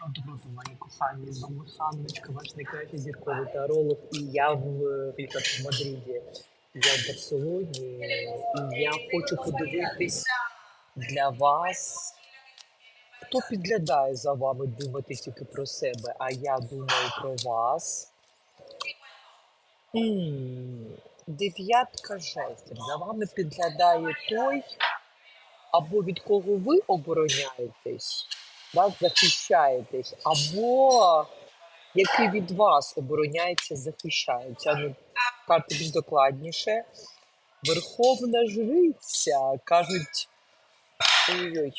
Доброго кохані, з вами Ханночка, ваш найкращий зірковий таролог. І я в, в Мадриді, я в Барселоні, і я хочу подивитись для вас. Хто підглядає за вами, думати тільки про себе, а я думаю про вас. Дев'ятка жестів. За вами підглядає той, або від кого ви обороняєтесь, вас захищаєтесь, або який від вас обороняється, захищається. Ну, карти більш докладніше. Верховна жриця, кажуть. Ой-ой.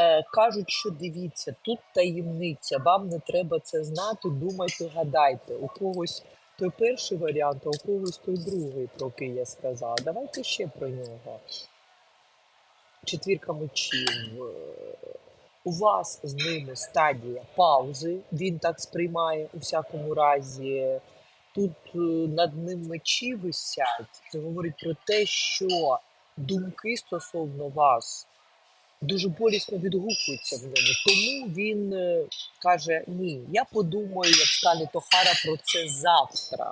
Е, кажуть, що дивіться, тут таємниця, вам не треба це знати, думайте, гадайте. У когось той перший варіант, а у когось той другий, про який я сказала. Давайте ще про нього. Четвірка мечів. У вас з ними стадія паузи, він так сприймає у всякому разі. Тут е, над ним мечі висять. Це говорить про те, що думки стосовно вас дуже болісно відгукуються в ньому. Тому він е, каже: Ні, я подумаю, як скаже Тохара про це завтра.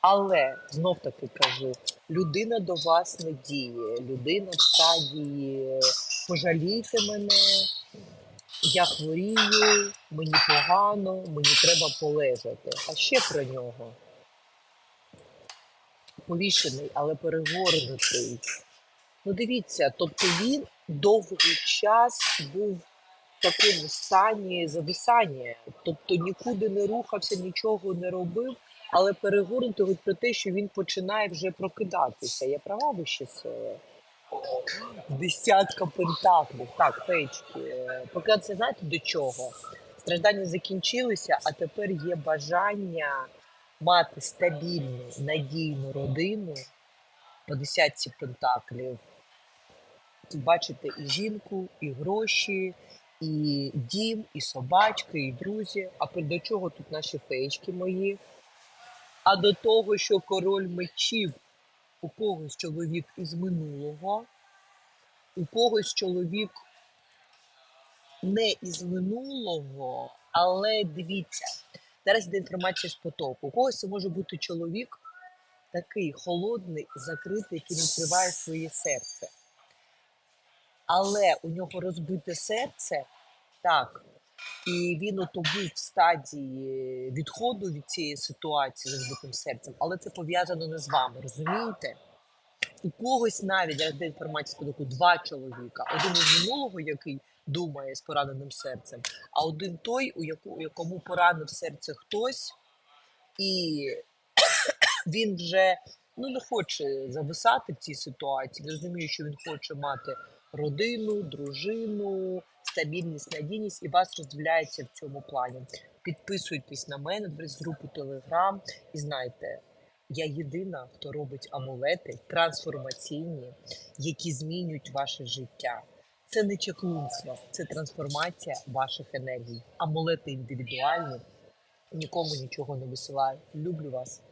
Але знов таки кажу: людина до вас не діє, людина в стадії пожалійте мене, я хворію, мені погано, мені треба полежати. А ще про нього. Повішений, але перегорнутий. Ну дивіться, тобто він довгий час був такому стані зависання, тобто нікуди не рухався, нічого не робив, але перегорнутий говорить про те, що він починає вже прокидатися. Я права вище сили? Десятка пентаклів. Так, феєчки. Е, Поки це знаєте до чого? Страждання закінчилися, а тепер є бажання мати стабільну, надійну родину по десятці пентаклів. Бачите і жінку, і гроші, і дім, і собачки, і друзі. А до чого тут наші феєчки мої? А до того, що король мечів у когось чоловік із минулого, у когось чоловік не із минулого, але дивіться, зараз йде інформація з потоку. У когось це може бути чоловік такий холодний, закритий, який відкриває своє серце. Але у нього розбите серце, так, і він ото був в стадії відходу від цієї ситуації з розбитим серцем, але це пов'язано не з вами, розумієте? У когось навіть я де інформація з два чоловіка. Один із минулого, який думає з пораненим серцем, а один той, у якому поранив серце хтось, і він вже ну, не хоче зависати в цій ситуації. Розуміє, що він хоче мати родину, дружину, стабільність, надійність, і вас розділяється в цьому плані. Підписуйтесь на мене, в групу Телеграм, і знайте, я єдина, хто робить амулети трансформаційні, які змінюють ваше життя. Це не чеклунство, це трансформація ваших енергій. Амулети індивідуальні, нікому нічого не висилаю. Люблю вас.